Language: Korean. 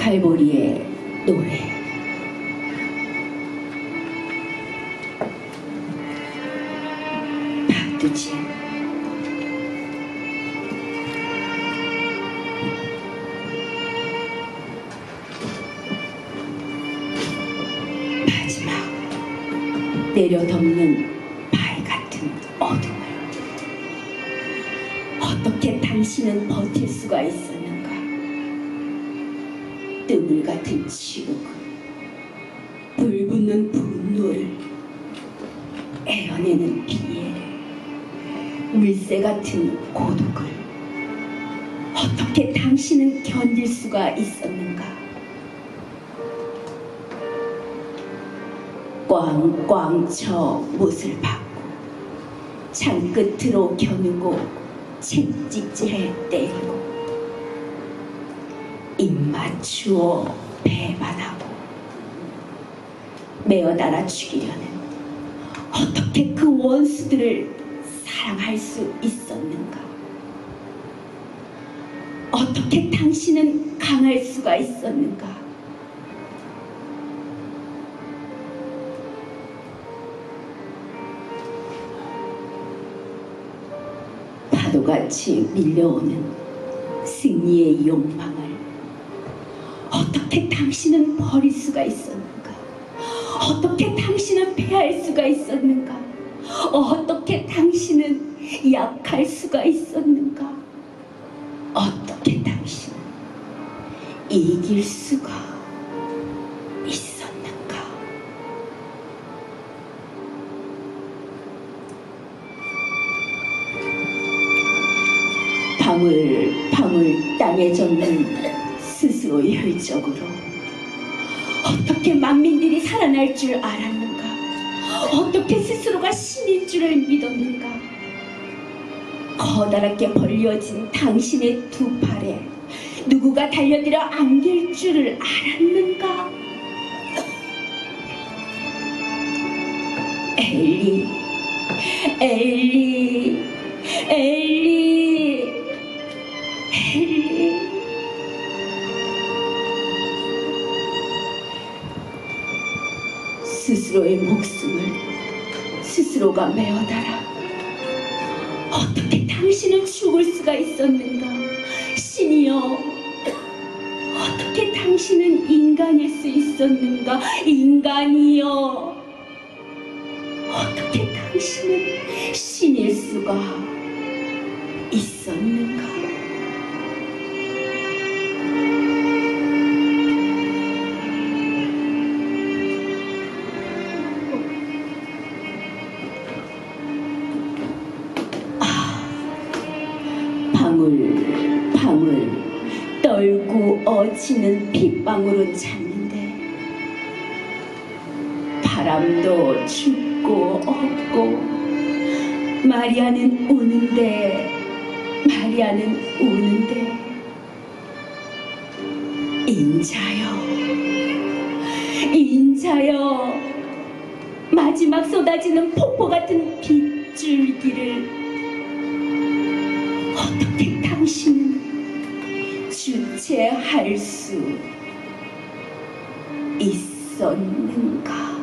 갈보리의 노래. 박두지 마지막 내려덮는 바위 같은 어둠을. 어떻게 당신은 버틸 수가 있었는 가? 뜸을 같은 치욕을, 불붙는 분노를, 애어내는 비애를, 물새 같은 고독을 어떻게 당신은 견딜 수가 있었는가? 꽝꽝 쳐 못을 받고 창 끝으로 겨누고 채찍질해 때리고 입 맞추어 배반하고 메어달아 죽이려는 어떻게 그 원수들을 사랑할 수 있었는가? 어떻게 당신은 강할 수가 있었는가? 파도같이 밀려오는 승리의 욕망을 어떻게 당신은 버릴 수가 있었는가? 어떻게 당신은 패할 수가 있었는가? 어떻게 당신은 약할 수가 있었는가? 어떻게 당신은 이길 수가 있었는가? 방울 방울 땅에 젖는 스스로의 혈적으로 어떻게 만민들이 살아날 줄 알았는가? 어떻게 스스로가 신인 줄을 믿었는가? 커다랗게 벌려진 당신의 두 팔에 누구가 달려들어 안길 줄을 알았는가? 엘리, 엘리, 엘리, 스스로의 목숨을 스스로가 메어달아 어떻게 당신은 죽을 수가 있었는가? 신이여, 어떻게 당신은 인간일 수 있었는가? 인간이여, 어떻게 당신은 신일 수가 있었는가? 방울 방울. 떨고 어치는 빗방울은 잤는데 바람도 춥고 없고 마리아는 우는데 마리아는 우는데 인자여 인자여. 마지막 쏟아지는 폭포 같은 빗줄기를 어떻게 당신은 주체할 수 있었는가?